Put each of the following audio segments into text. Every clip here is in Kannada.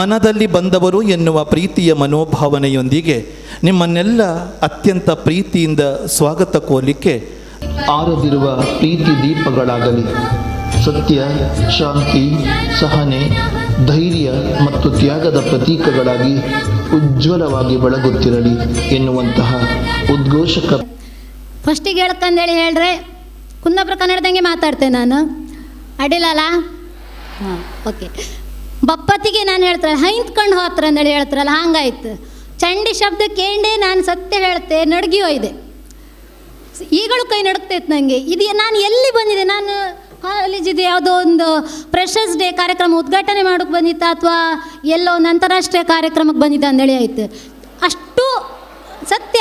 ಮನದಲ್ಲಿ ಬಂದವರು ಎನ್ನುವ ಪ್ರೀತಿಯ ಮನೋಭಾವನೆಯೊಂದಿಗೆ ನಿಮ್ಮನ್ನೆಲ್ಲ ಅತ್ಯಂತ ಪ್ರೀತಿಯಿಂದ ಸ್ವಾಗತ ಕೋಲಿಕ್ಕೆ ಆರದಿರುವ ಪ್ರೀತಿ ದೀಪಗಳಾಗಲಿ. ಸತ್ಯ ಶಾಂತಿ ಸಹನೆ ಧೈರ್ಯ ಮತ್ತು ತ್ಯಾಗದ ಪ್ರತೀಕಗಳಾಗಿ ಉಜ್ವಲವಾಗಿ ಬೆಳಗುತ್ತಿರಲಿ ಎನ್ನುವಂತಹ ಉದ್ಘೋಷಕ ಫಸ್ಟಿಗೆ ಹೇಳ್ಕಂದೇಳಿ ಹೇಳ್ರೆ ಕುಂದಾಪುರ ಕನ್ನಡದಂಗೆ ಮಾತಾಡ್ತೇನೆ ನಾನು. ಅಡಿಲಲ್ಲ ಹಾಂ ಓಕೆ ಬಪ್ಪತ್ತಿಗೆ ನಾನು ಹೇಳ್ತಾರಲ್ಲ ಹೈಂತ್ಕೊಂಡು ಹೋತ್ರ ಅಂದೇಳಿ ಹೇಳ್ತಾರಲ್ಲ ಹಂಗಾಯ್ತು. ಚಂಡಿ ಶಬ್ದ ಕೇಂಡೆ ನಾನು ಸತ್ಯ ಹೇಳ್ತೆ ನಡ್ಗಿ ಹೋಯ್ದೆ ಈಗಳು ಕೈ ನಡುಕ್ತೈತೆ ನನಗೆ ಇದು ನಾನು ಎಲ್ಲಿ ಬಂದಿದೆ ನಾನು ಕಾಲೇಜಿದೆ ಯಾವುದೋ ಒಂದು ಫ್ರೆಷರ್ಸ್ ಡೇ ಕಾರ್ಯಕ್ರಮ ಉದ್ಘಾಟನೆ ಮಾಡೋಕ್ಕೆ ಬಂದಿತ್ತ ಅಥವಾ ಎಲ್ಲೋ ಒಂದು ಅಂತಾರಾಷ್ಟ್ರೀಯ ಕಾರ್ಯಕ್ರಮಕ್ಕೆ ಬಂದಿದ್ದ ಅಂದೇಳಿ ಆಯ್ತು. ಅಷ್ಟು ಸತ್ಯ.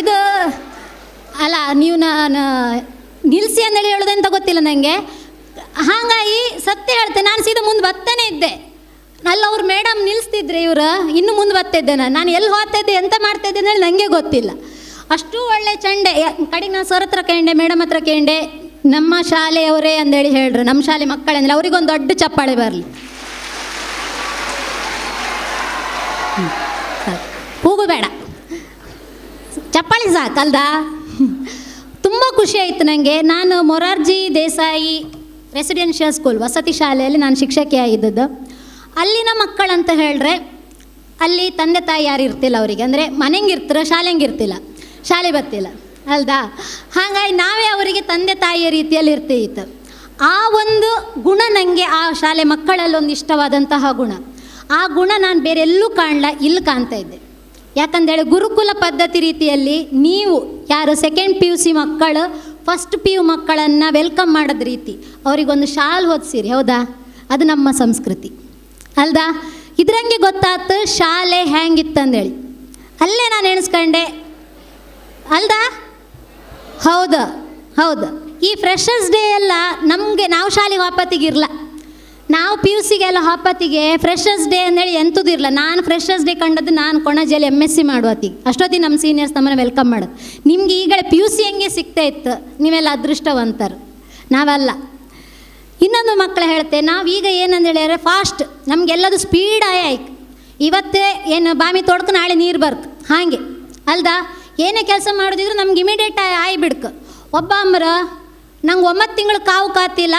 ಇದು ಅಲ್ಲ, ನೀವು ನಾನು ನಿಲ್ಲಿಸಿ ಅಂದೇಳಿ ಹೇಳೋದಂತ ಗೊತ್ತಿಲ್ಲ ನನಗೆ ಹಾಗಾಗಿ ಸತ್ಯ ಹೇಳ್ತೆ, ನಾನು ಸೀದಾ ಮುಂದೆ ಬರ್ತಾನೆ ಇದ್ದೆ. ಅಲ್ಲ, ಅವ್ರು ಮೇಡಮ್ ನಿಲ್ಲಿಸ್ತಿದ್ರೆ ಇವರು, ಇನ್ನು ಮುಂದೆ ಬತ್ತಿದ್ದೆ ನಾನು. ನಾನು ಎಲ್ಲಿ ಹೋಗ್ತಾಯಿದ್ದೆ ಎಂತ ಮಾಡ್ತಿದ್ದೆ ಅಂತೇಳಿ ನನಗೆ ಗೊತ್ತಿಲ್ಲ. ಅಷ್ಟು ಒಳ್ಳೆ ಚಂಡೆ ಕಡೆಗೆ ನಾನು ಸರ್ ಹತ್ರ ಕೇಂಡೆ ಮೇಡಮ್ ಹತ್ರ ಕೇಂಡೆ, ನಮ್ಮ ಶಾಲೆಯವರೇ ಅಂದೇಳಿ ಹೇಳ್ರು, ನಮ್ಮ ಶಾಲೆ ಮಕ್ಕಳಂದ್ರೆ ಅವ್ರಿಗೊಂದು ದೊಡ್ಡ ಚಪ್ಪಾಳೆ ಬರಲಿ. ಹೋಗು ಬೇಡ. ಚಪ್ಪಾಳಿ ಸಾಕಲ್ದಾ? ತುಂಬ ಖುಷಿ ಆಯಿತು ನನಗೆ ನಾನು ಮೊರಾರ್ಜಿ ದೇಸಾಯಿ ರೆಸಿಡೆನ್ಷಿಯಲ್ ಸ್ಕೂಲ್ ವಸತಿ ಶಾಲೆಯಲ್ಲಿ ನಾನು ಶಿಕ್ಷಕಿಯಾಗಿದ್ದದ್ದು ಅಲ್ಲಿನ ಮಕ್ಕಳಂತ ಹೇಳಿದ್ರೆ, ಅಲ್ಲಿ ತಂದೆ ತಾಯಿ ಯಾರು ಇರ್ತಿಲ್ಲ ಅವರಿಗೆ. ಅಂದರೆ ಮನೆಗೆ ಇರ್ತಿರೋ, ಶಾಲೆಗೆ ಇರ್ತಿಲ್ಲ. ಶಾಲೆ ಬರ್ತಿಲ್ಲ. ಅಲ್ದಾ? ಹಾಗಾಗಿ ನಾವೇ ಅವರಿಗೆ ತಂದೆ ತಾಯಿಯ ರೀತಿಯಲ್ಲಿ ಇರ್ತಿತ್ತು. ಆ ಒಂದು ಗುಣ ನನಗೆ ಆ ಶಾಲೆ ಮಕ್ಕಳಲ್ಲಿ ಒಂದು ಇಷ್ಟವಾದಂತಹ ಗುಣ. ಆ ಗುಣ ನಾನು ಬೇರೆ ಎಲ್ಲೂ ಕಾಣಲ್ಲ ಇಲ್ಲಿ ಕಾಣ್ತಾ ಇದ್ದೆ. ಯಾಕಂದೇಳಿ ಗುರುಕುಲ ಪದ್ಧತಿ ರೀತಿಯಲ್ಲಿ ನೀವು ಯಾರು ಸೆಕೆಂಡ್ ಪಿ ಯು ಸಿ ಮಕ್ಕಳು ಫಸ್ಟ್ ಪಿ ಯು ಮಕ್ಕಳನ್ನು ವೆಲ್ಕಮ್ ಮಾಡೋದ ರೀತಿ ಅವರಿಗೊಂದು ಶಾಲ್ ಹೊದಿಸಿರಿ, ಹೌದಾ? ಅದು ನಮ್ಮ ಸಂಸ್ಕೃತಿ. ಅಲ್ದಾ? ಇದ್ರಂಗೆ ಗೊತ್ತಾತು ಶಾಲೆ ಹೇಗಿತ್ತಂದೇಳಿ ಅಲ್ಲೇ ನಾನು ಎಣಿಸ್ಕೊಂಡೆ. ಅಲ್ದಾ? ಹೌದು ಹೌದು. ಈ ಫ್ರೆಷರ್ಸ್ ಡೇ ಎಲ್ಲ ನಮಗೆ ನಾವು ಶಾಲೆಗೆ ಹಾಪತ್ತಿಗಿರಲ್ಲ ನಾವು ಪಿ ಯು ಸಿಗೆಲ್ಲ ಹಾಪತ್ತಿಗೆ ಫ್ರೆಷರ್ಸ್ ಡೇ ಅಂದೇಳಿ ಎಂತದಿರಲ್ಲ ನಾನು ಫ್ರೆಷರ್ಸ್ ಡೇ ಕಂಡದ್ದು ನಾನು ಕೊಣಜಿಯಲ್ಲಿ ಎಂ ಎಸ್ ಸಿ ಮಾಡುವತ್ತಿಗೆ ಅಷ್ಟೊತ್ತಿಗೆ ನಮ್ಮ ಸೀನಿಯರ್ಸ್ ನಮ್ಮನ್ನು ವೆಲ್ಕಮ್ ಮಾಡೋದು. ನಿಮ್ಗೆ ಈಗಲೇ ಪಿ ಯು ಸಿ ಹೆಂಗೆ ಸಿಗ್ತಾ ಇತ್ತು? ನೀವೆಲ್ಲ ಅದೃಷ್ಟವಂತರು. ನಾವೆಲ್ಲ. ಇನ್ನೊಂದು ಮಕ್ಕಳು ಹೇಳ್ತೆ, ನಾವು ಈಗ ಏನಂತ ಹೇಳಿದ್ರೆ ಫಾಸ್ಟ್ ನಮಗೆಲ್ಲದು ಸ್ಪೀಡ್ ಆಯ್ ಆಯ್ತು. ಇವತ್ತೇ ಏನು ಬಾಮಿ ತೊಡ್ಕು ನಾಳೆ ನೀರು ಬರ್ತು. ಹಾಗೆ. ಅಲ್ದಾ? ಏನೇ ಕೆಲಸ ಮಾಡೋದಿದ್ರು ನಮ್ಗೆ ಇಮಿಡಿಯೇಟ್ ಆಯ್ ಬಿಡ್ಕು ಒಬ್ಬ ಅಮ್ಮರ ನಂಗೆ ಒಂಬತ್ತು ತಿಂಗಳು ಕಾವು ಕಾತಿಲ್ಲ.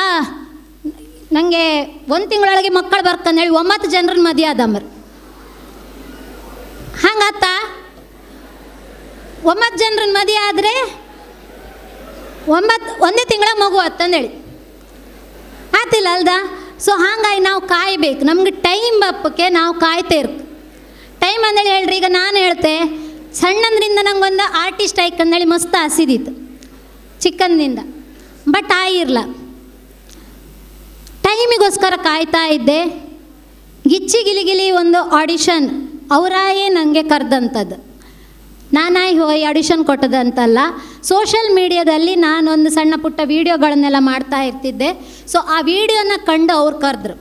ನನಗೆ ಒಂದು ತಿಂಗಳೊಳಗೆ ಮಕ್ಕಳು ಬರ್ಕಂದೇಳಿ ಒಂಬತ್ತು ಜನರನ್ನ ಮದುವೆ ಆದಮ್ಮರು ಹಂಗತ್ತ? ಒಂಬತ್ತು ಜನರನ್ನ ಮದುವೆ ಆದರೆ ಒಂಬತ್ತು, ಒಂದೇ ತಿಂಗಳ ಮಗು ಅತ್ತಂದೇಳಿ ಆತಿಲ್ಲ ಅಲ್ದ? ಸೊ ಹಾಗಾಗಿ ನಾವು ಕಾಯಬೇಕು. ನಮ್ಗೆ ಟೈಮ್ ಬಪ್ಪಕ್ಕೆ ನಾವು ಕಾಯ್ತಾ ಟೈಮ್ ಅಂದೇಳಿ ಹೇಳ್ರಿ, ಈಗ ನಾನು ಹೇಳ್ತೆ, ಸಣ್ಣಂದ್ರಿಂದ ನಂಗೊಂದು ಆರ್ಟಿಸ್ಟ್ ಆಯ್ಕಂದೇಳಿ ಮಸ್ತ್ ಹಸಿದಿತ್ತು. ಚಿಕ್ಕಂದಿಂದ ಬಟ್ ಆಯಿರ್ಲ ಟೈಮಿಗೋಸ್ಕರ ಕಾಯ್ತಾ ಇದ್ದೆ. ಗಿಚ್ಚಿ ಗಿಲಿಗಿಲಿ ಒಂದು ಆಡಿಷನ್ ಅವರಾಯೇ ನನಗೆ ಕರೆದಂಥದ್ದು ನಾನಾಗಿ ಹೋಗಿ ಆಡಿಷನ್ ಕೊಟ್ಟದಂತಲ್ಲ. ಸೋಷಲ್ ಮೀಡಿಯಾದಲ್ಲಿ ನಾನೊಂದು ಸಣ್ಣ ಪುಟ್ಟ ವೀಡಿಯೋಗಳನ್ನೆಲ್ಲ ಮಾಡ್ತಾ ಇರ್ತಿದ್ದೆ. ಸೊ ಆ ವೀಡಿಯೋನ ಕಂಡು ಅವ್ರು ಕರೆದ್ರು.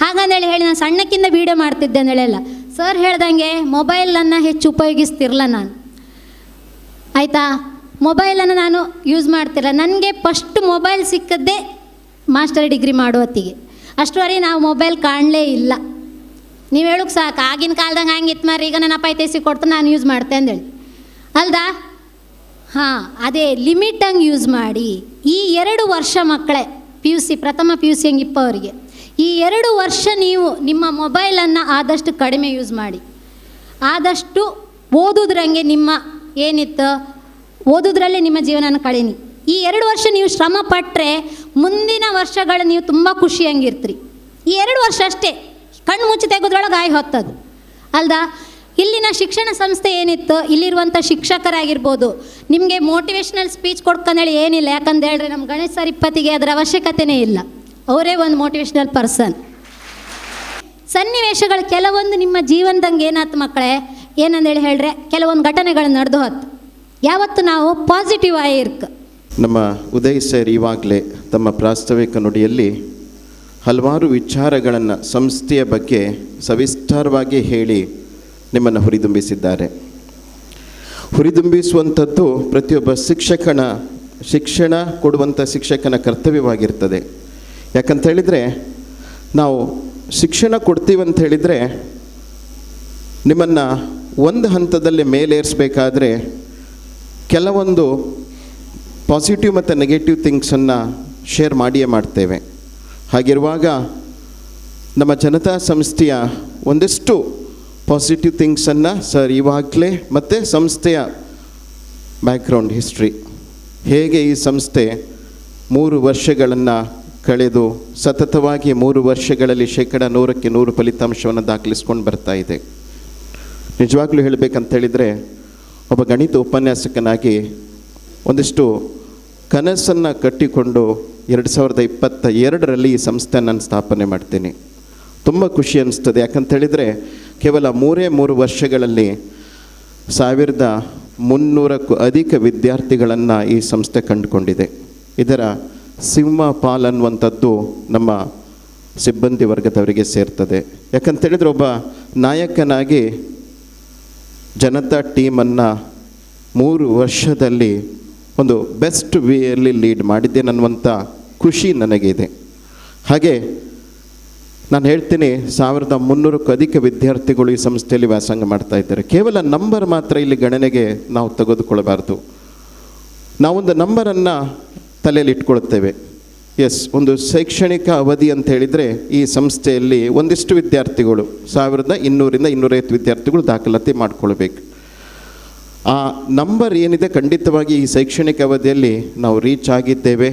ಹಾಗಂದೇಳಿ ಹೇಳಿ, ನಾನು ಸಣ್ಣಕ್ಕಿಂತ ವೀಡಿಯೋ ಮಾಡ್ತಿದ್ದೆ ಹೇಳಲ್ಲ. ಸರ್ ಹೇಳ್ದಂಗೆ, ಮೊಬೈಲನ್ನು ಹೆಚ್ಚು ಉಪಯೋಗಿಸ್ತಿರಲ್ಲ ನಾನು. ಆಯಿತಾ? ಮೊಬೈಲನ್ನು ನಾನು ಯೂಸ್ ಮಾಡ್ತಿರಲ್ಲ ನನಗೆ ಫಸ್ಟ್ ಮೊಬೈಲ್ ಸಿಕ್ಕದ್ದೇ ಮಾಸ್ಟರ್ ಡಿಗ್ರಿ ಮಾಡುವತ್ತಿಗೆ ಅಷ್ಟುವರೆಗೆ ನಾವು ಮೊಬೈಲ್ ಕಾಣಲೇ ಇಲ್ಲ. ನೀವು ಹೇಳೋಕೆ ಸಾಕು, ಆಗಿನ ಕಾಲ್ದಂಗೆ ಹಂಗೆ ಇತ್ತು ಮಾರಿ ಈಗ ನನ್ನ ಅಪ್ಪ ಕೊಡ್ತಾ, ನಾನು ಯೂಸ್ ಮಾಡ್ತೆ ಅಂದೇಳಿ ಅಲ್ದಾ? ಹಾಂ, ಅದೇ ಲಿಮಿಟಂಗೆ ಯೂಸ್ ಮಾಡಿ, ಈ ಎರಡು ವರ್ಷ ಮಕ್ಕಳೇ, ಪಿ ಯು ಸಿ, ಪ್ರಥಮ ಪಿ ಯು ಸಿ ಹಂಗೆ ಅವರಿಗೆ ಈ ಎರಡು ವರ್ಷ ನೀವು ನಿಮ್ಮ ಮೊಬೈಲನ್ನು ಆದಷ್ಟು ಕಡಿಮೆ ಯೂಸ್ ಮಾಡಿ. ಆದಷ್ಟು ಓದೋದ್ರಂಗೆ ನಿಮ್ಮ ಏನಿತ್ತು? ಓದೋದ್ರಲ್ಲೇ ನಿಮ್ಮ ಜೀವನನ ಕಳೀನಿ. ಈ ಎರಡು ವರ್ಷ ನೀವು ಶ್ರಮ ಪಟ್ಟರೆ ಮುಂದಿನ ವರ್ಷಗಳು ನೀವು ತುಂಬ ಖುಷಿಯಂಗಿರ್ತೀರಿ ಈ ಎರಡು ವರ್ಷ ಅಷ್ಟೇ, ಕಣ್ಣು ಮುಚ್ಚಿ ತೆಗೆದ್ರೊಳಗೆ ಆಯ್ ಹೊತ್ತದು ಅಲ್ದಾ, ಇಲ್ಲಿನ ಶಿಕ್ಷಣ ಸಂಸ್ಥೆ ಏನಿತ್ತು ಇಲ್ಲಿರುವಂಥ ಶಿಕ್ಷಕರಾಗಿರ್ಬೋದು, ನಿಮಗೆ ಮೋಟಿವೇಶ್ನಲ್ ಸ್ಪೀಚ್ ಕೊಡ್ಕೊಂಡೇಳಿ ಏನಿಲ್ಲ ಯಾಕಂತ ಹೇಳಿದ್ರೆ ನಮ್ಮ ಗಣೇಶ್ ಸರ್ ಇಪ್ಪತ್ತಿಗೆ ಅದರ ಅವಶ್ಯಕತೆಯೇ ಇಲ್ಲ. ಅವರೇ ಒಂದು ಮೋಟಿವೇಶ್ನಲ್ ಪರ್ಸನ್ ಸನ್ನಿವೇಶಗಳು ಕೆಲವೊಂದು ನಿಮ್ಮ ಜೀವನದಂಗೆ ಏನಾಯ್ತು ಮಕ್ಕಳೇ, ಏನಂದೇಳಿ ಹೇಳ್ರೆ, ಕೆಲವೊಂದು ಘಟನೆಗಳು ನಡೆದು ಹೊತ್ತು ಯಾವತ್ತು ನಾವು ಪಾಸಿಟಿವ್ ಆಗಿ ಇರ್ಕ. ನಮ್ಮ ಉದಯ್ ಸರ್ ಈವಾಗಲೇ ತಮ್ಮ ಪ್ರಾಸ್ತಾವಿಕ ನುಡಿಯಲ್ಲಿ ಹಲವಾರು ವಿಚಾರಗಳನ್ನು ಸಂಸ್ಥೆಯ ಬಗ್ಗೆ ಸವಿಸ್ತಾರವಾಗಿ ಹೇಳಿ ನಿಮ್ಮನ್ನು ಹುರಿದುಂಬಿಸಿದ್ದಾರೆ. ಹುರಿದುಂಬಿಸುವಂಥದ್ದು ಪ್ರತಿಯೊಬ್ಬ ಶಿಕ್ಷಕನ ಶಿಕ್ಷಣ ಕೊಡುವಂಥ ಶಿಕ್ಷಕನ ಕರ್ತವ್ಯವಾಗಿರ್ತದೆ. ಯಾಕಂತ ಹೇಳಿದರೆ ನಾವು ಶಿಕ್ಷಣ ಕೊಡ್ತೀವಿ ಅಂತ ಹೇಳಿದರೆ ನಿಮ್ಮನ್ನು ಒಂದು ಹಂತದಲ್ಲಿ ಮೇಲೇರಿಸಬೇಕಾದ್ರೆ ಕೆಲವೊಂದು ಪಾಸಿಟಿವ್ ಮತ್ತು ನೆಗೆಟಿವ್ ಥಿಂಗ್ಸನ್ನು ಶೇರ್ ಮಾಡಿಯೇ ಮಾಡ್ತೇವೆ. ಹಾಗಿರುವಾಗ ನಮ್ಮ ಜನತಾ ಸಂಸ್ಥೆಯ ಒಂದಿಷ್ಟು ಪಾಸಿಟಿವ್ ಥಿಂಗ್ಸನ್ನು ಸರ್ ಇವಾಗಲೇ ಮತ್ತು ಸಂಸ್ಥೆಯ ಬ್ಯಾಕ್ಗ್ರೌಂಡ್ ಹಿಸ್ಟ್ರಿ ಹೇಗೆ ಈ ಸಂಸ್ಥೆ ಮೂರು ವರ್ಷಗಳನ್ನು ಕಳೆದು ಸತತವಾಗಿ ಮೂರು ವರ್ಷಗಳಲ್ಲಿ ಶೇಕಡ ನೂರಕ್ಕೆ ನೂರು ಫಲಿತಾಂಶವನ್ನು ದಾಖಲಿಸ್ಕೊಂಡು ಬರ್ತಾ ಇದೆ. ನಿಜವಾಗ್ಲೂ ಹೇಳಬೇಕಂತ ಹೇಳಿದರೆ, ಒಬ್ಬ ಗಣಿತ ಉಪನ್ಯಾಸಕನಾಗಿ ಒಂದಿಷ್ಟು ಕನಸನ್ನು ಕಟ್ಟಿಕೊಂಡು ಎರಡು ಸಾವಿರದ ಇಪ್ಪತ್ತ ಎರಡರಲ್ಲಿ ಈ ಸಂಸ್ಥೆ ನಾನು ಸ್ಥಾಪನೆ ಮಾಡ್ತೀನಿ. ತುಂಬ ಖುಷಿ ಅನ್ನಿಸ್ತದೆ ಯಾಕಂತ ಹೇಳಿದರೆ ಕೇವಲ ಮೂರೇ ಮೂರು ವರ್ಷಗಳಲ್ಲಿ ಸಾವಿರದ ಮುನ್ನೂರಕ್ಕೂ ಅಧಿಕ ವಿದ್ಯಾರ್ಥಿಗಳನ್ನು ಈ ಸಂಸ್ಥೆ ಕಂಡುಕೊಂಡಿದೆ. ಇದರ ಸಿಂಹ ಪಾಲ್ ಅನ್ನುವಂಥದ್ದು ನಮ್ಮ ಸಿಬ್ಬಂದಿ ವರ್ಗದವರಿಗೆ ಸೇರ್ತದೆ. ಯಾಕಂತ ಹೇಳಿದ್ರೆ ಒಬ್ಬ ನಾಯಕನಾಗಿ ಜನತಾ ಟೀಮನ್ನು ಮೂರು ವರ್ಷದಲ್ಲಿ ಒಂದು ಬೆಸ್ಟ್ ವೇಯಲ್ಲಿ ಲೀಡ್ ಮಾಡಿದ್ದೆ ಅನ್ನುವಂಥ ಖುಷಿ ನನಗಿದೆ. ಹಾಗೆ ನಾನು ಹೇಳ್ತೀನಿ ಸಾವಿರದ ಮುನ್ನೂರಕ್ಕೂ ಅಧಿಕ ವಿದ್ಯಾರ್ಥಿಗಳು ಈ ಸಂಸ್ಥೆಯಲ್ಲಿ ವ್ಯಾಸಂಗ ಮಾಡ್ತಾ ಇದ್ದಾರೆ. ಕೇವಲ ನಂಬರ್ ಮಾತ್ರ ಇಲ್ಲಿ ಗಣನೆಗೆ ನಾವು ತೆಗೆದುಕೊಳ್ಳಬಾರ್ದು. ನಾವೊಂದು ನಂಬರನ್ನು ತಲೆಯಲ್ಲಿ ಇಟ್ಕೊಳ್ತೇವೆ. ಎಸ್ ಒಂದು ಶೈಕ್ಷಣಿಕ ಅವಧಿ ಅಂತ ಹೇಳಿದರೆ ಈ ಸಂಸ್ಥೆಯಲ್ಲಿ ಒಂದಿಷ್ಟು ವಿದ್ಯಾರ್ಥಿಗಳು, ಸಾವಿರದ ಇನ್ನೂರಿಂದ ಇನ್ನೂರೈವತ್ತು ವಿದ್ಯಾರ್ಥಿಗಳು ದಾಖಲಾತಿ ಮಾಡ್ಕೊಳ್ಬೇಕು. ಆ ನಂಬರ್ ಏನಿದೆ ಖಂಡಿತವಾಗಿ ಈ ಶೈಕ್ಷಣಿಕ ಅವಧಿಯಲ್ಲಿ ನಾವು ರೀಚ್ ಆಗಿದ್ದೇವೆ.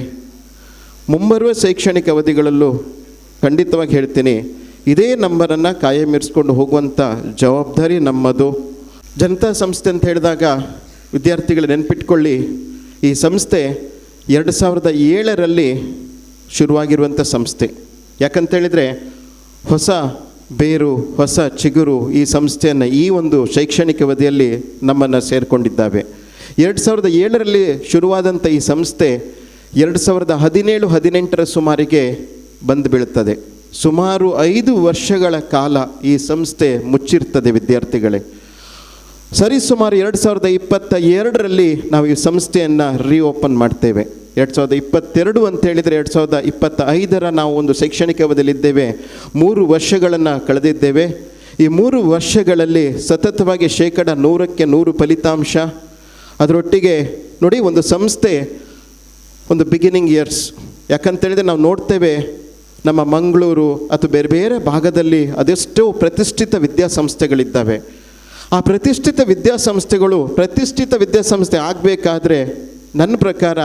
ಮುಂಬರುವ ಶೈಕ್ಷಣಿಕ ಅವಧಿಗಳಲ್ಲೂ ಖಂಡಿತವಾಗಿ ಹೇಳ್ತೀನಿ, ಇದೇ ನಂಬರನ್ನು ಕಾಯಮಿರಿಸ್ಕೊಂಡು ಹೋಗುವಂಥ ಜವಾಬ್ದಾರಿ ನಮ್ಮದು. ಜನತಾ ಸಂಸ್ಥೆ ಅಂತ ಹೇಳಿದಾಗ ವಿದ್ಯಾರ್ಥಿಗಳು ನೆನ್ಪಿಟ್ಕೊಳ್ಳಿ, ಈ ಸಂಸ್ಥೆ ಎರಡು ಸಾವಿರದ ಏಳರಲ್ಲಿ ಶುರುವಾಗಿರುವಂಥ ಸಂಸ್ಥೆ. ಯಾಕಂತೇಳಿದರೆ ಹೊಸ ಬೇರು, ಹೊಸ ಚಿಗುರು ಈ ಸಂಸ್ಥೆಯನ್ನು ಈ ಒಂದು ಶೈಕ್ಷಣಿಕ ವಧಿಯಲ್ಲಿ ನಮ್ಮನ್ನು ಸೇರಿಕೊಂಡಿದ್ದಾವೆ. ಎರಡು ಸಾವಿರದ ಏಳರಲ್ಲಿ ಶುರುವಾದಂಥ ಈ ಸಂಸ್ಥೆ ಎರಡು ಸಾವಿರದ ಹದಿನೇಳು, ಹದಿನೆಂಟರ ಸುಮಾರಿಗೆ ಬಂದು ಬೀಳುತ್ತದೆ ಸುಮಾರು ಐದು ವರ್ಷಗಳ ಕಾಲ ಈ ಸಂಸ್ಥೆ ಮುಚ್ಚಿರ್ತದೆ ವಿದ್ಯಾರ್ಥಿಗಳೇ. ಸರಿಸುಮಾರು ಎರಡು ಸಾವಿರದ ಇಪ್ಪತ್ತ ಎರಡರಲ್ಲಿ ನಾವು ಈ ಸಂಸ್ಥೆಯನ್ನು ರೀಓಪನ್ ಮಾಡ್ತೇವೆ. ಎರಡು ಸಾವಿರದ ಇಪ್ಪತ್ತೆರಡು ಅಂತ ಹೇಳಿದರೆ ಎರಡು ಸಾವಿರದ ಇಪ್ಪತ್ತ ಐದರ ನಾವು ಒಂದು ಶೈಕ್ಷಣಿಕ ಅವಧಿಯಲ್ಲಿದ್ದೇವೆ ಮೂರು ವರ್ಷಗಳನ್ನು ಕಳೆದಿದ್ದೇವೆ. ಈ ಮೂರು ವರ್ಷಗಳಲ್ಲಿ ಸತತವಾಗಿ ಶೇಕಡ ನೂರಕ್ಕೆ ನೂರು ಫಲಿತಾಂಶ. ಅದರೊಟ್ಟಿಗೆ ನೋಡಿ ಒಂದು ಸಂಸ್ಥೆ, ಒಂದು ಬಿಗಿನಿಂಗ್ ಇಯರ್ಸ್ ಯಾಕಂತೇಳಿದರೆ ನಾವು ನೋಡ್ತೇವೆ ನಮ್ಮ ಮಂಗಳೂರು ಅಥವಾ ಬೇರೆ ಬೇರೆ ಭಾಗದಲ್ಲಿ ಅದೆಷ್ಟೋ ಪ್ರತಿಷ್ಠಿತ ವಿದ್ಯಾಸಂಸ್ಥೆಗಳಿದ್ದಾವೆ. ಆ ಪ್ರತಿಷ್ಠಿತ ವಿದ್ಯಾಸಂಸ್ಥೆಗಳು ಪ್ರತಿಷ್ಠಿತ ವಿದ್ಯಾಸಂಸ್ಥೆ ಆಗಬೇಕಾದ್ರೆ ನನ್ನ ಪ್ರಕಾರ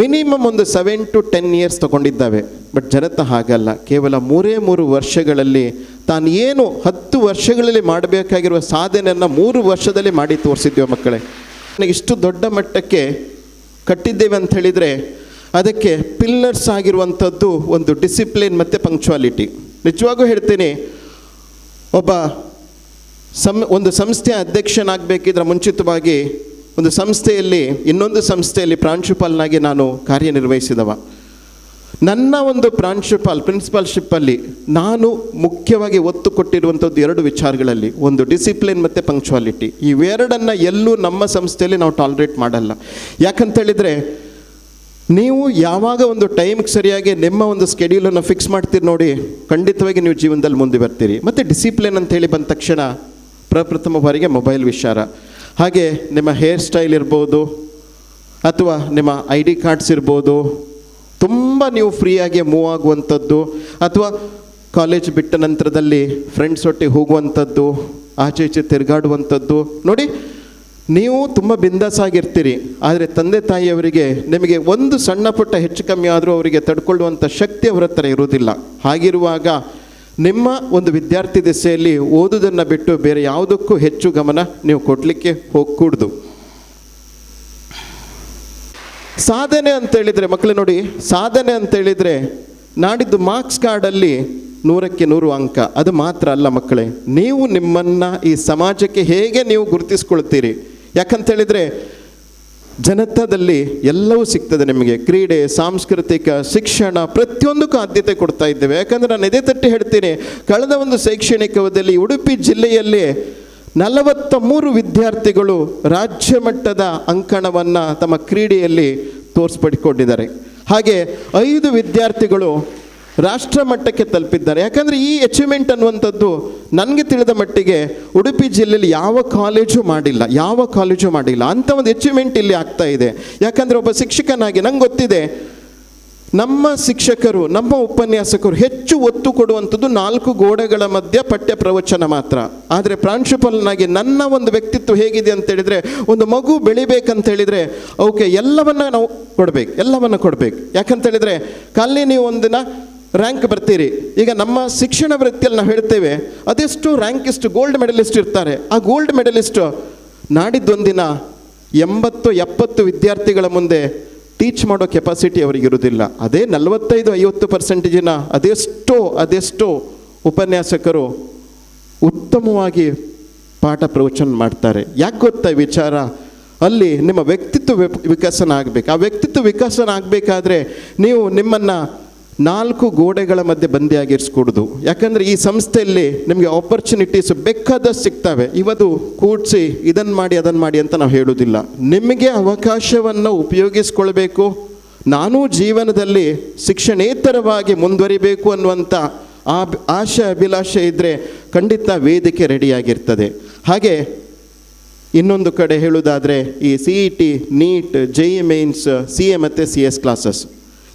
ಮಿನಿಮಮ್ ಒಂದು ಸೆವೆನ್ ಟು ಟೆನ್ ಇಯರ್ಸ್ ತಗೊಂಡಿದ್ದಾವೆ. ಬಟ್ ಜನತ ಹಾಗಲ್ಲ. ಕೇವಲ ಮೂರೇ ಮೂರು ವರ್ಷಗಳಲ್ಲಿ ತಾನು ಏನು ಹತ್ತು ವರ್ಷಗಳಲ್ಲಿ ಮಾಡಬೇಕಾಗಿರುವ ಸಾಧನೆಯನ್ನು ಮೂರು ವರ್ಷದಲ್ಲಿ ಮಾಡಿ ತೋರಿಸಿದ್ದೇವೆ ಮಕ್ಕಳೇ. ನನಗೆ ಇಷ್ಟು ದೊಡ್ಡ ಮಟ್ಟಕ್ಕೆ ಕಟ್ಟಿದ್ದೇವೆ ಅಂತ ಹೇಳಿದರೆ ಅದಕ್ಕೆ ಪಿಲ್ಲರ್ಸ್ ಆಗಿರುವಂಥದ್ದು ಒಂದು ಡಿಸಿಪ್ಲಿನ್ ಮತ್ತು ಪಂಕ್ಚುಯಾಲಿಟಿ ನಿಜವಾಗೂ ಹೇಳ್ತೀನಿ, ಒಬ್ಬ ಸಂ, ಒಂದು ಸಂಸ್ಥೆಯ ಅಧ್ಯಕ್ಷನಾಗಬೇಕಿದ್ರೆ ಮುಂಚಿತವಾಗಿ ಒಂದು ಸಂಸ್ಥೆಯಲ್ಲಿ, ಇನ್ನೊಂದು ಸಂಸ್ಥೆಯಲ್ಲಿ ಪ್ರಾಂಶುಪಾಲನಾಗಿ ನಾನು ಕಾರ್ಯನಿರ್ವಹಿಸಿದವ. ನನ್ನ ಒಂದು ಪ್ರಾಂಶುಪಾಲ್ ಪ್ರಿನ್ಸಿಪಾಲ್ಶಿಪ್ಪಲ್ಲಿ ನಾನು ಮುಖ್ಯವಾಗಿ ಒತ್ತು ಕೊಟ್ಟಿರುವಂಥದ್ದು ಎರಡು ವಿಚಾರಗಳಲ್ಲಿ. ಒಂದು ಡಿಸಿಪ್ಲಿನ್ ಮತ್ತು ಪಂಕ್ಚುಯಾಲಿಟಿ ಇವೆರಡನ್ನು ಎಲ್ಲೂ ನಮ್ಮ ಸಂಸ್ಥೆಯಲ್ಲಿ ನಾವು ಟಾಲರೇಟ್ ಮಾಡಲ್ಲ. ಯಾಕಂತೇಳಿದರೆ, ನೀವು ಯಾವಾಗ ಒಂದು ಟೈಮ್ಗೆ ಸರಿಯಾಗಿ ನಿಮ್ಮ ಒಂದು ಸ್ಕೆಡ್ಯೂಲನ್ನು ಫಿಕ್ಸ್ ಮಾಡ್ತೀರಿ ನೋಡಿ, ಖಂಡಿತವಾಗಿ ನೀವು ಜೀವನದಲ್ಲಿ ಮುಂದೆ ಬರ್ತೀರಿ. ಮತ್ತು ಡಿಸಿಪ್ಲಿನ್ ಅಂತೇಳಿ ಬಂದ ತಕ್ಷಣ ಪ್ರಪ್ರಥಮ ಬಾರಿಗೆ ಮೊಬೈಲ್ ವಿಚಾರ. ಹಾಗೆ ನಿಮ್ಮ ಹೇರ್ ಸ್ಟೈಲ್ ಇರ್ಬೋದು ಅಥವಾ ನಿಮ್ಮ ಐ ಡಿ ಕಾರ್ಡ್ಸ್ ಇರ್ಬೋದು, ತುಂಬ ನೀವು ಫ್ರೀಯಾಗಿ ಮೂವ್ ಆಗುವಂಥದ್ದು ಅಥವಾ ಕಾಲೇಜ್ ಬಿಟ್ಟ ನಂತರದಲ್ಲಿ ಫ್ರೆಂಡ್ಸ್ ಒಟ್ಟಿಗೆ ಹೋಗುವಂಥದ್ದು, ಆಚೆ ಈಚೆ ತಿರುಗಾಡುವಂಥದ್ದು, ನೋಡಿ ನೀವು ತುಂಬ ಬಿಂದಾಸಾಗಿರ್ತೀರಿ ಆದರೆ ತಂದೆ ತಾಯಿಯವರಿಗೆ ನಿಮಗೆ ಒಂದು ಸಣ್ಣ ಪುಟ್ಟ ಹೆಚ್ಚು ಕಮ್ಮಿ ಆದರೂ ಅವರಿಗೆ ತಡ್ಕೊಳ್ಳುವಂಥ ಶಕ್ತಿ ಅವರ ಹತ್ರ ಇರುವುದಿಲ್ಲ. ಹಾಗಿರುವಾಗ ನಿಮ್ಮ ಒಂದು ವಿದ್ಯಾರ್ಥಿ ದೆಸೆಯಲ್ಲಿ ಓದುವುದನ್ನು ಬಿಟ್ಟು ಬೇರೆ ಯಾವುದಕ್ಕೂ ಹೆಚ್ಚು ಗಮನ ನೀವು ಕೊಡಲಿಕ್ಕೆ ಹೋಗ್ಕೂಡ್ದು. ಸಾಧನೆ ಅಂತೇಳಿದರೆ, ಮಕ್ಕಳು ನೋಡಿ, ಸಾಧನೆ ಅಂತೇಳಿದರೆ ನಾಡಿದ್ದು ಮಾರ್ಕ್ಸ್ ಕಾರ್ಡಲ್ಲಿ ನೂರಕ್ಕೆ ನೂರು ಅಂಕ. ಅದು ಮಾತ್ರ ಅಲ್ಲ ಮಕ್ಕಳೇ, ನೀವು ನಿಮ್ಮನ್ನು ಈ ಸಮಾಜಕ್ಕೆ ಹೇಗೆ ನೀವು ಗುರುತಿಸ್ಕೊಳ್ತೀರಿ? ಯಾಕಂತೇಳಿದರೆ ಜನತಾದಲ್ಲಿ ಎಲ್ಲವೂ ಸಿಗ್ತದೆ ನಿಮಗೆ. ಕ್ರೀಡೆ, ಸಾಂಸ್ಕೃತಿಕ, ಶಿಕ್ಷಣ, ಪ್ರತಿಯೊಂದಕ್ಕೂ ಆದ್ಯತೆ ಕೊಡ್ತಾ ಇದ್ದೇವೆ. ಯಾಕಂದರೆ ನಾನು ಎದೆ ತಟ್ಟಿ ಹೇಳ್ತೀನಿ, ಕಳೆದ ಒಂದು ಶೈಕ್ಷಣಿಕ ಉಡುಪಿ ಜಿಲ್ಲೆಯಲ್ಲಿ ನಲವತ್ತ ಮೂರು ವಿದ್ಯಾರ್ಥಿಗಳು ರಾಜ್ಯ ಮಟ್ಟದ ಅಂಕಣವನ್ನು ತಮ್ಮ ಕ್ರೀಡೆಯಲ್ಲಿ ತೋರಿಸ್ಪಡಿಕೊಂಡಿದ್ದಾರೆ. ಹಾಗೆ ಐದು ವಿದ್ಯಾರ್ಥಿಗಳು ರಾಷ್ಟ್ರ ಮಟ್ಟಕ್ಕೆ ತಲುಪಿದ್ದಾರೆ. ಯಾಕಂದರೆ ಈ ಅಚೀವ್ಮೆಂಟ್ ಅನ್ನುವಂಥದ್ದು ನನಗೆ ತಿಳಿದ ಮಟ್ಟಿಗೆ ಉಡುಪಿ ಜಿಲ್ಲೆಯಲ್ಲಿ ಯಾವ ಕಾಲೇಜು ಮಾಡಿಲ್ಲ, ಯಾವ ಕಾಲೇಜು ಮಾಡಿಲ್ಲ. ಅಂಥ ಒಂದು ಅಚೀವ್ಮೆಂಟ್ ಇಲ್ಲಿ ಆಗ್ತಾ ಇದೆ. ಯಾಕಂದರೆ ಒಬ್ಬ ಶಿಕ್ಷಕನಾಗಿ ನಂಗೆ ಗೊತ್ತಿದೆ, ನಮ್ಮ ಶಿಕ್ಷಕರು, ನಮ್ಮ ಉಪನ್ಯಾಸಕರು ಹೆಚ್ಚು ಒತ್ತು ಕೊಡುವಂಥದ್ದು ನಾಲ್ಕು ಗೋಡೆಗಳ ಮಧ್ಯ ಪಠ್ಯ ಪ್ರವಚನ ಮಾತ್ರ. ಆದರೆ ಪ್ರಾಂಶುಪಾಲನಾಗಿ ನನ್ನ ಒಂದು ವ್ಯಕ್ತಿತ್ವ ಹೇಗಿದೆ ಅಂತ ಹೇಳಿದರೆ, ಒಂದು ಮಗು ಬೆಳಿಬೇಕಂತ ಹೇಳಿದರೆ ಅವಕ್ಕೆ ಎಲ್ಲವನ್ನ ನಾವು ಕೊಡಬೇಕು, ಎಲ್ಲವನ್ನ ಕೊಡಬೇಕು. ಯಾಕಂತ ಹೇಳಿದರೆ ಕಾಲೇ ನೀವು ಒಂದಿನ ರ್ಯಾಂಕ್ ಬರ್ತೀರಿ. ಈಗ ನಮ್ಮ ಶಿಕ್ಷಣ ವೃತ್ತಿಯಲ್ಲಿ ನಾವು ಹೇಳ್ತೇವೆ, ಅದೆಷ್ಟು ರ್ಯಾಂಕಿಸ್ಟ್ ಗೋಲ್ಡ್ ಮೆಡಲಿಸ್ಟ್ ಇರ್ತಾರೆ. ಆ ಗೋಲ್ಡ್ ಮೆಡಲಿಸ್ಟು ನಾಡಿದ್ದೊಂದಿನ ಎಂಬತ್ತು, ಎಪ್ಪತ್ತು ವಿದ್ಯಾರ್ಥಿಗಳ ಮುಂದೆ ಟೀಚ್ ಮಾಡೋ ಕೆಪಾಸಿಟಿ ಅವರಿಗಿರುವುದಿಲ್ಲ ಅದೇ ನಲವತ್ತೈದು, ಐವತ್ತು ಪರ್ಸೆಂಟೇಜಿನ ಅದೆಷ್ಟೋ ಅದೆಷ್ಟೋ ಉಪನ್ಯಾಸಕರು ಉತ್ತಮವಾಗಿ ಪಾಠ ಪ್ರವಚನ ಮಾಡ್ತಾರೆ. ಯಾಕೆ ಗೊತ್ತಾ ವಿಚಾರ? ಅಲ್ಲಿ ನಿಮ್ಮ ವ್ಯಕ್ತಿತ್ವ ವಿಕಸನ ಆಗಬೇಕು. ಆ ವ್ಯಕ್ತಿತ್ವ ವಿಕಸನ ಆಗಬೇಕಾದ್ರೆ ನೀವು ನಿಮ್ಮನ್ನು ನಾಲ್ಕು ಗೋಡೆಗಳ ಮಧ್ಯೆ ಬಂದಿಯಾಗಿರಿಸ್ಕೂಡ್ದು ಯಾಕಂದರೆ ಈ ಸಂಸ್ಥೆಯಲ್ಲಿ ನಿಮಗೆ ಆಪರ್ಚುನಿಟೀಸ್ ಬೇಕಾದಷ್ಟು ಸಿಗ್ತವೆ. ಇವತ್ತು ಕೂಡಿಸಿ ಇದನ್ನು ಮಾಡಿ ಅದನ್ನು ಮಾಡಿ ಅಂತ ನಾವು ಹೇಳೋದಿಲ್ಲ. ನಿಮಗೆ ಅವಕಾಶವನ್ನು ಉಪಯೋಗಿಸ್ಕೊಳ್ಬೇಕು. ನಾನೂ ಜೀವನದಲ್ಲಿ ಶಿಕ್ಷಣೇತರವಾಗಿ ಮುಂದುವರಿಬೇಕು ಅನ್ನುವಂಥ ಆ ಆಶೆ, ಅಭಿಲಾಷೆ ಇದ್ದರೆ ಖಂಡಿತ ವೇದಿಕೆ ರೆಡಿಯಾಗಿರ್ತದೆ. ಹಾಗೆ ಇನ್ನೊಂದು ಕಡೆ ಹೇಳುವುದಾದರೆ ಈ C E T NEET J E mains C A ಮತ್ತು ಸಿ ಎಸ್ ಕ್ಲಾಸಸ್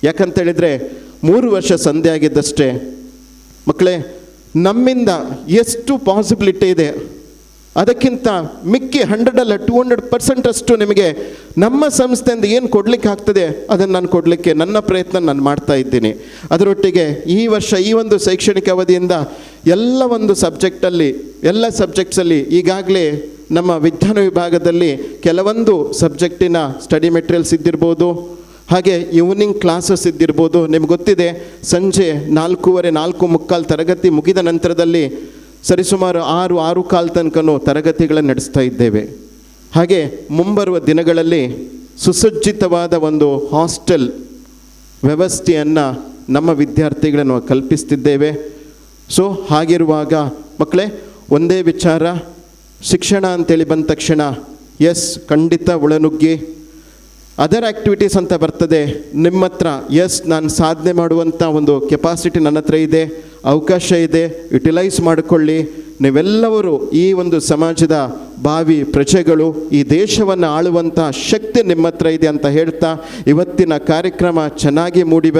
ಯಾಕಂತೇಳಿದರೆ ಮೂರು ವರ್ಷ ಸಂಧೆ ಆಗಿದ್ದಷ್ಟೇ ಮಕ್ಕಳೇ, ನಮ್ಮಿಂದ ಎಷ್ಟು ಪಾಸಿಬಿಲಿಟಿ ಇದೆ? ಅದಕ್ಕಿಂತ ಮಿಕ್ಕಿ ಹಂಡ್ರೆಡ್ ಅಲ್ಲ ಟೂ ಹಂಡ್ರೆಡ್ ಪರ್ಸೆಂಟ್ ಅಷ್ಟು ನಿಮಗೆ ನಮ್ಮ ಸಂಸ್ಥೆಯಿಂದ ಏನು ಕೊಡಲಿಕ್ಕೆ ಆಗ್ತದೆ? ಅದನ್ನು ನಾನು ಕೊಡಲಿಕ್ಕೆ ನನ್ನ ಪ್ರಯತ್ನ ನಾನು ಮಾಡ್ತಾ ಇದ್ದೀನಿ. ಅದರೊಟ್ಟಿಗೆ ಈ ವರ್ಷ ಈ ಒಂದು ಶೈಕ್ಷಣಿಕ ಅವಧಿಯಿಂದ ಎಲ್ಲ ಒಂದು ಸಬ್ಜೆಕ್ಟಲ್ಲಿ ಎಲ್ಲ ಸಬ್ಜೆಕ್ಟ್ಸಲ್ಲಿ ಈಗಾಗಲೇ ನಮ್ಮ ವಿಜ್ಞಾನ ವಿಭಾಗದಲ್ಲಿ ಕೆಲವೊಂದು ಸಬ್ಜೆಕ್ಟಿನ ಸ್ಟಡಿ ಮೆಟೀರಿಯಲ್ಸ್ ಇದ್ದಿರ್ಬೋದು. ಹಾಗೆ ಈವ್ನಿಂಗ್ ಕ್ಲಾಸಸ್ ಇದ್ದಿರ್ಬೋದು. ನಿಮ್ಗೆ ಗೊತ್ತಿದೆ, ಸಂಜೆ ನಾಲ್ಕೂವರೆ, ನಾಲ್ಕು ಮುಕ್ಕಾಲು ತರಗತಿ ಮುಗಿದ ನಂತರದಲ್ಲಿ ಸರಿಸುಮಾರು ಆರು ಆರು ಕಾಲು ತನಕನೂ ತರಗತಿಗಳನ್ನು ನಡೆಸ್ತಾ ಇದ್ದೇವೆ. ಹಾಗೆ ಮುಂಬರುವ ದಿನಗಳಲ್ಲಿ ಸುಸಜ್ಜಿತವಾದ ಒಂದು ಹಾಸ್ಟೆಲ್ ವ್ಯವಸ್ಥೆಯನ್ನು ನಮ್ಮ ವಿದ್ಯಾರ್ಥಿಗಳನ್ನು ಕಲ್ಪಿಸ್ತಿದ್ದೇವೆ. ಸೊ ಹಾಗಿರುವಾಗ ಮಕ್ಕಳೇ, ಒಂದೇ ವಿಚಾರ, ಶಿಕ್ಷಣ ಅಂತೇಳಿ ಬಂದ ತಕ್ಷಣ ಎಸ್ ಖಂಡಿತ ಒಳನುಗ್ಗಿ. ಅದರ್ ಆ್ಯಕ್ಟಿವಿಟೀಸ್ ಅಂತ ಬರ್ತದೆ ನಿಮ್ಮ ಹತ್ರ ಎಸ್ ನಾನು ಸಾಧನೆ ಮಾಡುವಂಥ ಒಂದು ಕೆಪಾಸಿಟಿ ನನ್ನ ಹತ್ರ ಇದೆ, ಅವಕಾಶ ಇದೆ ಯುಟಿಲೈಸ್ ಮಾಡಿಕೊಳ್ಳಿ. ನೀವೆಲ್ಲವರು ಈ ಒಂದು ಸಮಾಜದ ಭಾವಿ ಪ್ರಜೆಗಳು, ಈ ದೇಶವನ್ನು ಆಳುವಂಥ ಶಕ್ತಿ ನಿಮ್ಮ ಹತ್ರ ಇದೆ ಅಂತ ಹೇಳ್ತಾ, ಇವತ್ತಿನ ಕಾರ್ಯಕ್ರಮ ಚೆನ್ನಾಗಿ ಮೂಡಿ